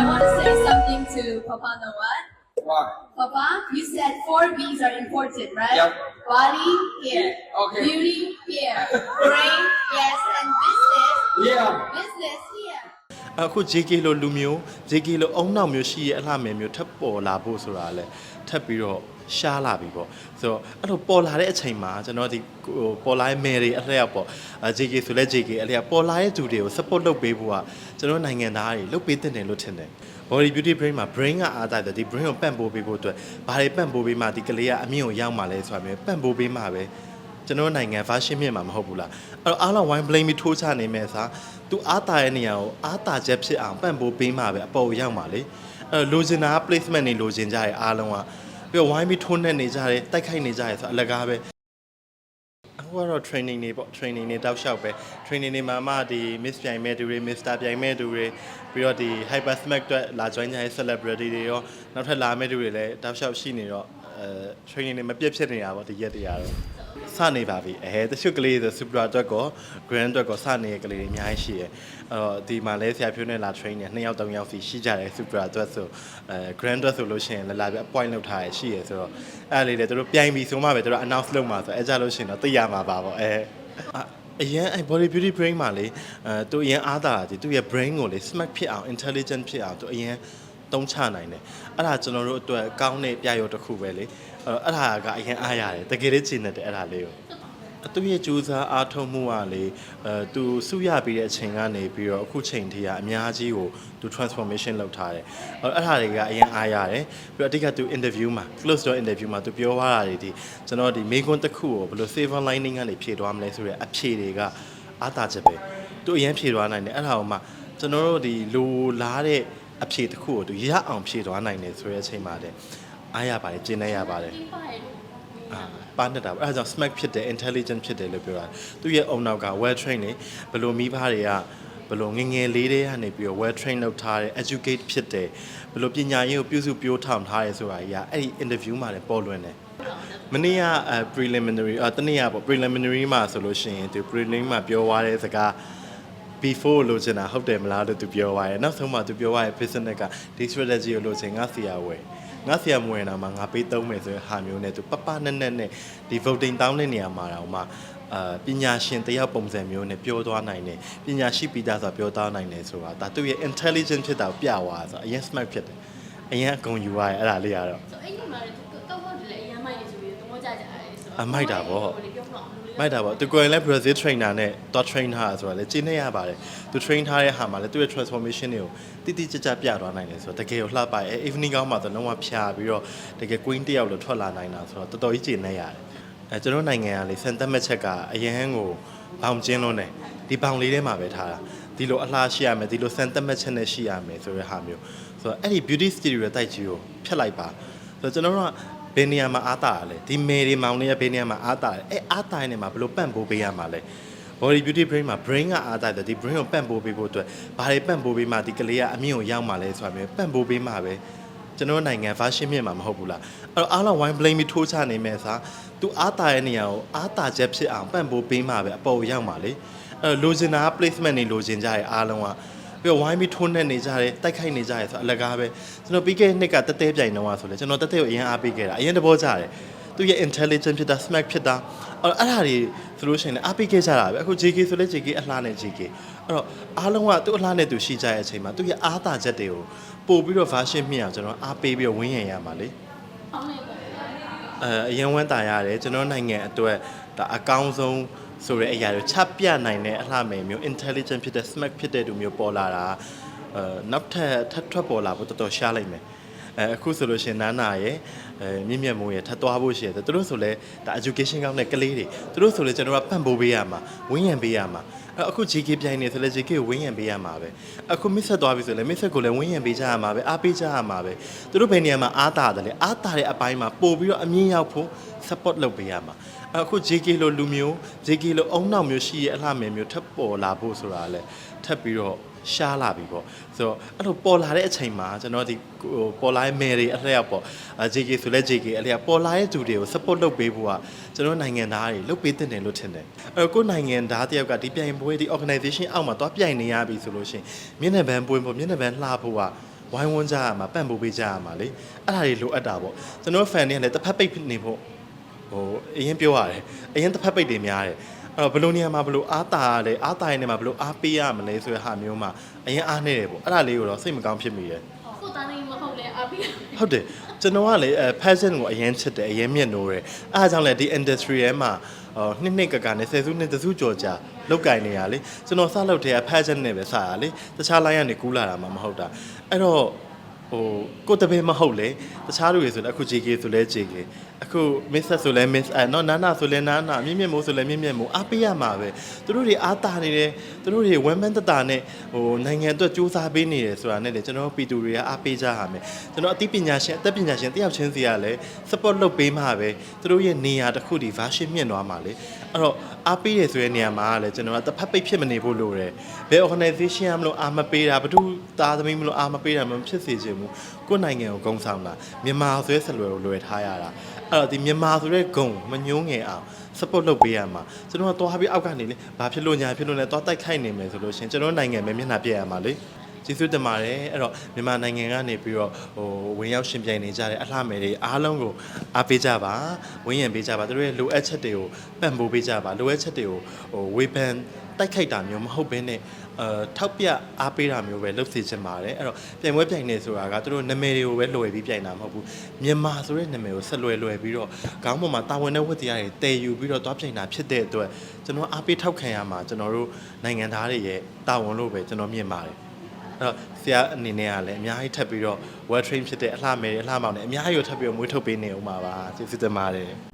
I want to say something to Papa Nawat. What? Papa, you said four B's are important, right? Yep. Body, here. Okay. Beauty, here. Brain, yes. And business, Yeah. business, here. အခု JK လိုလူမျိုး JK လိုအုံနောက်မျိုးရှိရဲ့အလှမယ်မျိုးထပ်ပေါ်လာဖို့ဆိုတာလဲထပ်ပြီးတော့ ရှားလာပြီပေါ့ဆိုတော့အဲ့လိုပေါ်လာတဲ့အချိန်မှာကျွန်တော်ဒီဟိုပေါ်လာတဲ့မယ်တွေအလှရောက်ပေါ့အာ JK ဆိုလဲ JK အလှရောက်ပေါ်လာတဲ့သူတွေကို support လုပ်ပေးဖို့ကကျွန်တော်နိုင်ငံသားတွေလုပ်ပေးတဲ့တယ်လို့ထင်တယ် body beauty brain မှာ brain ကအားသားတယ်ဒီ brain ကိုပန့်ပိုးပေးဖို့အတွက်ဘာတွေပန့်ပိုးပေးမှဒီကလေးကအမြင့်ကိုရောက်မှလဲဆိုတာမျိုးပန့်ပိုးပေးမှပဲကျွန်တော်နိုင်ငံ version မြင့်မှာမဟုတ်ဘူးလားအဲ့တော့အားလုံး wine blame ပြီးထိုးချနေမဲ့စားသူအားတာရဲ့နေရာကိုအားတာချက်ဖြစ်အောင်ပံ့ပိုးပေးမှပဲအပေါ်ကိုရောက်မှာလေအဲ့တော့လိုချင်တာက placement တွေလိုချင်ကြရဲ့အားလုံးက ပြီးတော့ wine ပြီးထိုးနေနေကြတယ်တိုက်ခိုက်နေကြရဲဆိုအလကားပဲအခုကတော့ training တွေပေါ့ training တွေတောက်လျှောက်ပဲ training တွေမှာမှဒီ miss ပြိုင်မဲ့သူတွေ mister ပြိုင်မဲ့သူတွေပြီးတော့ဒီ hyper smack အတွက်လာ join ကြတဲ့ celebrity တွေရောနောက်ထပ်လာမဲ့သူတွေလည်းတောက်လျှောက်ရှိနေတော့အဲ training တွေမပြတ်ဖြစ်နေတာပေါ့ဒီရက်တွေကတော့ စနေပါပြီအဲတချို့ကလေးဆို super အတွက်ကော grand အတွက်ကောစနေတဲ့ကလေးတွေအများကြီးရှိတယ်အဲ့တော့ဒီမှာလဲဆရာဖြိုးနဲ့လာ train နေနှစ်ယောက်သုံးယောက်စီရှိကြတယ် super အတွက်ဆိုအဲ grand အတွက်ဆိုလို့ရှိရင်လာလာပြ point လောက်ထားရရှိရဆိုတော့အဲ့ဒါလေးတွေသူတို့ပြိုင်ပြီဆိုမှပဲသူတို့ announce လုပ်မှာဆိုအဲကြလို့ရှိရင်တော့သိရမှာပါပေါ့အဲအရင်အဲ body beauty brain မှာလေအဲသူအရင်အားတာတယ်သူရဲ့ brain ကိုလေ smart ဖြစ်အောင် intelligent ဖြစ်အောင်သူအရင် တုံးချနိုင်တယ်အဲ့ဒါကျွန်တော်တို့အတွက်ကောင်းတဲ့ပြရုပ်တစ်ခုပဲလေအဲ့တော့အဲ့ဒါကအရင်အားရတယ်တကယ်လေးကျင့်တဲ့အဲ့ဒါလေးကိုအသူရဲ့ကြိုးစားအားထုတ်မှုကလေအဲသူစုရပြီးတဲ့အချိန်ကနေပြီးတော့အခုချိန်ထိကအများကြီးကိုသူ transformation လုပ်ထားတယ်အဲ့အဲ့ဒါတွေကအရင်အားရတယ်ပြီးတော့အတိတ်ကသူ interview မှာ close door interview မှာသူပြောသွားတာတွေဒီကျွန်တော်ဒီမိကွန်းတစ်ခုကိုဘယ်လို silver lining ကနေဖြည့်သွားမလဲဆိုတဲ့အဖြေတွေကအားသာချက်ပဲသူအရင်ဖြည့်သွားနိုင်တယ်အဲ့ဒါကိုမှကျွန်တော်တို့ဒီလိုလားတဲ့ အဖြေတစ်ခုကိုသူရအောင်ဖြည့်သွားနိုင်တယ်ဆိုတဲ့အချိန်မှာတဲ့အားရပါတယ်ကျင်းနေရပါတယ်အာပါနေတာပေါ့အဲဒါကြောင့် smart ဖြစ်တယ် intelligent ဖြစ်တယ်လို့ပြောတာသူရဲ့အုံနောက်က well trained နေဘယ်လိုမိဘတွေကဘယ်လိုငယ်ငယ်လေးတွေကနေပြီးတော့ well trained လုပ်ထားတယ် educate ဖြစ်တယ်ဘယ်လိုပညာရေးကိုပြုစုပြောထောင်ထားတယ်ဆိုတာကြီးကအဲ့ဒီ interview မှာလည်းပေါ်လွင်တယ်မနေ့ကအဲ preliminary အတနေ့ကပေါ့ preliminary မှာဆိုလို့ရှိရင်သူ preliminary မှာပြောသွားတဲ့စကား before လို့ချင်တာဟုတ်တယ်မလားလို့သူပြောသွားတယ်နောက်ဆုံးမှသူပြောသွားတဲ့ business ကဒီ strategy ကိုလို့ချင်ငါစီရဝယ်ငါစီရမဝင်တာမှာငါပေးသုံးမယ်ဆိုတဲ့ဟာမျိုးနဲ့သူပပနဲ့နဲ့နဲ့ဒီ voting တောင်းတဲ့နေရာမှာတော့မှအာပညာရှင်တယောက်ပုံစံမျိုးနဲ့ပြောသွားနိုင်တယ်ပညာရှိပြီးသားဆိုတာပြောသွားနိုင်တယ်ဆိုတာဒါသူရဲ့ intelligent ဖြစ်တာကိုပြသွားတာဆိုအရင် smart ဖြစ်တယ်အရင်အကုန်ယူရတယ်အဲ့ဒါလေးကတော့ဆိုအဲ့ဒီမှာလည်းတော့တော့တယ်လေအရင်မိုက်နေဆိုပြီးတော့ကြကြတယ်ဆိုအမိုက်တာပေါ့ဘယ်လိုပြော မလဲမိုက်တာပေါ့သူကိုယ်တိုင်လည်း Brazil trainer နဲ့တော့ train ထားတာဆိုတာလည်းကျင်းနေရပါတယ်သူ train ထားတဲ့ဟာမှာလည်းသူ့ရဲ့ transformation တွေကိုတိတိကျကျပြသွားနိုင်တယ်ဆိုတော့တကယ်ကိုလှပရဲ့ evening ကောင်းမှာဆိုလုံးဝဖြာပြီးတော့တကယ် queen တယောက်လိုထွက်လာနိုင်တာဆိုတော့တော်တော်ကြီးကျင်းနေရတယ်အဲကျွန်တော်နိုင်ငံကလေစံတက်မဲ့ချက်ကအရန်ကိုဘောင်ကျင်းလုံးတယ်ဒီဘောင်လေးထဲမှာပဲထားတာဒီလိုအလှရှိရမယ်ဒီလိုစံတက်မဲ့ချက်နဲ့ရှိရမယ်ဆိုတဲ့ဟာမျိုးဆိုတော့အဲ့ဒီ beauty stereotype ကြီးကိုဖျက်လိုက်ပါဆိုတော့ကျွန်တော်တို့က ဘယ်နေရာမှာအားတာလဲဒီမယ်တွေမောင်တွေကဘယ်နေရာမှာအားတာလဲအဲအားတာနေမှာဘယ်လိုပန့်ပိုးပေးရမှာလဲ body beauty brain မှာ brain ကအားတာတယ်ဒီ brain ကိုပန့်ပိုးပေးဖို့အတွက်ဘာတွေပန့်ပိုးပေးမှဒီကလေးကအမြင့်ကိုရောက်မှာလဲဆိုတာမျိုးပန့်ပိုးပေးမှပဲကျွန်တော်နိုင်ငံ version မြင့်မှာမဟုတ်ဘူးလားအဲ့တော့အားလုံး wine blame ပြီးထိုးချနေမဲ့စားသူအားတာရဲ့နေရာကိုအားတာချက်ဖြစ်အောင်ပန့်ပိုးပေးမှပဲအပေါ်ကိုရောက်မှာလေအဲ့တော့လိုချင်တာက placement တွေလိုချင်ကြရဲ့အားလုံးက ပြီးတော့ဝိုင်းပြီးထိုးနေနေကြတယ်တိုက်ခိုက်နေကြတယ်ဆိုတော့အလကားပဲကျွန်တော်ပြီးခဲ့တဲ့နှစ်ကတက်တဲပြိုင်တော့ဆိုလဲကျွန်တော်တက်တဲကိုအရင်အားပေးခဲ့တာအရင်တဘောကြတယ်သူရဲ့ intelligent ဖြစ်တာ smart ဖြစ်တာအဲ့အဲ့ဒါတွေဆိုလို့ရှိရင်လည်းအားပေးခဲ့ကြတာပဲအခု JK ဆိုလဲ JK အလှနဲ့ JK အဲ့တော့အားလုံးကသူ့အလှနဲ့သူရှိကြတဲ့အချိန်မှာသူရဲ့အားသာချက်တွေကိုပို့ပြီးတော့ version မြင့်အောင်ကျွန်တော်အားပေးပြီးတော့ဝင်းရံရမှာလေအောင်းနေပေါ့ အဲအရင်ဝမ်းတာရတယ်ကျွန်တော်နိုင်ငံအတွက်ဒါအကောင်းဆုံးဆိုတဲ့အရာတွေချပြနိုင်တဲ့အလှမယ်မျိုး intelligent ဖြစ်တဲ့ smart ဖြစ်တဲ့သူမျိုးပေါ်လာတာအဲနောက်ထပ်ထပ်ထွက်ပေါ်လာဖို့တော်တော်ရှားလိုက်မယ် အဲအခုဆိုလို့ရှိရင်နာနာရဲ့အဲမြင့်မြတ်မိုးရဲ့ထပ်သွားဖို့ရှိတယ်သူတို့ဆိုလဲဒါ education ကောင်းတဲ့ကလေးတွေသူတို့ဆိုလဲကျွန်တော်ကပံ့ပိုးပေးရမှာဝင်းရံပေးရမှာအဲအခု GK ပြိုင်နေဆိုလဲ GK ကိုဝင်းရံပေးရမှာပဲအခု miss ဆက်သွားပြီဆိုလဲ miss ဆက်ကိုလည်းဝင်းရံပေးကြရမှာပဲအားပေးကြရမှာပဲသူတို့ဘယ်နေရာမှာအားတာတယ်လဲအားတာတဲ့အပိုင်းမှာပို့ပြီးတော့အမြင့်ရောက်ဖို့ support လုပ်ပေးရမှာအခု JK လိုလူမျိုး JK လိုအုံနောက်မျိုးရှိရဲ့အလှမယ်မျိုးထပ်ပေါ်လာဖို့ဆိုတာလဲထပ်ပြီးတော့ ရှားလာပြီပေါ့ဆိုတော့အဲ့လိုပေါ်လာတဲ့အချိန်မှာကျွန်တော်ဒီဟိုပေါ်လာတဲ့မယ်တွေအလှရောက်ပေါ့အာ JK ဆိုလဲ JK အလှရောက်ပေါ်လာတဲ့သူတွေကို support လုပ်ပေးဖို့ကကျွန်တော်နိုင်ငံသားတွေလုပ်ပေးတဲ့တယ်လို့ထင်တယ်အဲ့တော့ကိုယ်နိုင်ငံသားတယောက်ကဒီပြိုင်ပွဲဒီ organization အောက်မှာသွားပြိုင်နေရပြီဆိုလို့ရှိရင်မျက်နှာပန်းပွင့်ဖို့မျက်နှာပန်းလှဖို့ကဝိုင်းဝန်းကြရမှာပံ့ပိုးပေးကြရမှာလေအဲ့ဒါတွေလိုအပ်တာပေါ့ကျွန်တော် fan တွေကလည်းတစ်ဖက်ပိတ်နေဖို့ဟိုအရင်ပြောရတယ်အရင်တစ်ဖက်ပိတ်တွေများတယ် အဲ့တော့ဘယ်လိုနေရာမှာဘယ်လိုအားတာရလဲအားတာရနေမှာဘယ်လိုအားပေးရမလဲဆိုတဲ့ဟာမျိုးမှာအရင်အားနေတယ်ပေါ့အဲ့ဒါလေးကိုတော့စိတ်မကောင်းဖြစ်မိတယ်ကိုသားနေမဟုတ်လဲအပိဟုတ်တယ်ကျွန်တော်ကလေအဲ fashion ကိုအရင်ချစ်တယ်အရင်မြင့်နိုးတယ်အဲအားကြောင့်လေဒီ industry ထဲမှာဟိုနှစ်နှစ်ကကနဲ့ဆယ်စုနှစ်တစုကျော်ကြာလောက်ကင်နေရလေကျွန်တော်စလုပ်တဲ့ fashion နဲ့ပဲစရလေတခြား line ကနေကူးလာတာမှမဟုတ်တာအဲ့တော့ ဟိုကိုတပည့်မဟုတ်လေတခြားလူတွေဆိုလည်းအခု JK ဆိုလဲ JK အခု Miss ဆိုလဲ Miss အဲနော်နာနာဆိုလဲနာနာမြင့်မြင့်မိုးဆိုလဲမြင့်မြင့်မိုးအားပေးရမှာပဲသူတို့တွေအားတာနေတယ်သူတို့တွေဝမ်းပန်းတတာနဲ့ဟိုနိုင်ငံအတွက်စူးစမ်းပေးနေတယ်ဆိုတာနဲ့လေကျွန်တော်တို့ပြည်သူတွေကအားပေးကြရမယ်ကျွန်တော်အသိပညာရှင်အသက်ပညာရှင်တယောက်ချင်းစီကလည်း support လုပ်ပေးမှပဲသူတို့ရဲ့နေရာတစ်ခုဒီ version မြင့်သွားမှာလေအဲ့တော့အားပေးရဆိုတဲ့နေရာမှာကလည်းကျွန်တော်ကတစ်ဖက်ပိတ်ဖြစ်မနေဖို့လိုတယ်ဘယ် organization ကမလို့အားမပေးတာဘယ် သူသားသမီးမလို့အားမပေးတာမဖြစ်စေချင်ဘူးကိုယ့်နိုင်ငံကိုဂုဏ်ဆောင်တာမြန်မာဆိုတဲ့ဆလွယ်ကိုလွယ်ထားရတာအဲ့တော့ဒီမြန်မာဆိုတဲ့ဂုဏ်မညှိုးငယ်အောင် support လုပ်ပေးရမှာကျွန်တော်ကသွားပြီးအောက်ကနေလေဘာဖြစ်လို့ညာဖြစ်လို့လဲသွားတိုက်ခိုက်နေမယ်ဆိုလို့ရှရင်ကျွန်တော်နိုင်ငံပဲမျက်နှာပြက်ရမှာလေကျေးဇူးတင်ပါတယ်အဲ့တော့မြန်မာနိုင်ငံကနေပြီးတော့ဟိုဝင်ရောက်ရှင်ပြိုင်နေကြတဲ့အလှမယ်တွေအားလုံးကိုအားပေးကြပါဝင်းရံပေးကြပါသူတို့ရဲ့လိုအပ်ချက်တွေကိုပံ့ပိုးပေးကြပါလိုအပ်ချက်တွေကိုဟိုဝေဖန်တိုက်ခိုက်တာမျိုးမဟုတ်ဘဲနဲ့ အဲထောက်ပြအားပေးတာမျိုးပဲလုပ်စေချင်ပါတယ်အဲ့တော့ပြိုင်ပွဲပြိုင်နေဆိုတာကသူတို့နာမည်တွေကိုပဲလွယ်ပြီးပြိုင်တာမဟုတ်ဘူးမြန်မာဆိုတဲ့နာမည်ကိုဆက်လွယ်လွယ်ပြီးတော့ခေါင်းပေါ်မှာတာဝန်တဲ့ဝတ်တရားတွေတည်ယူပြီးတော့တွားပြိုင်တာဖြစ်တဲ့အတွက်ကျွန်တော်အားပေးထောက်ခံရမှာကျွန်တော်တို့နိုင်ငံသားတွေရဲ့တာဝန်လို့ပဲကျွန်တော်မြင်ပါတယ်အဲ့တော့ဆရာအနေနဲ့ကလည်းအများကြီးထပ်ပြီးတော့ well train ဖြစ်တဲ့အလှမယ်အလှမောင်နဲ့အများကြီးကိုထပ်ပြီးတော့မွေးထုတ်ပေးနေအောင်ပါပါကျေးဇူးတင်ပါတယ်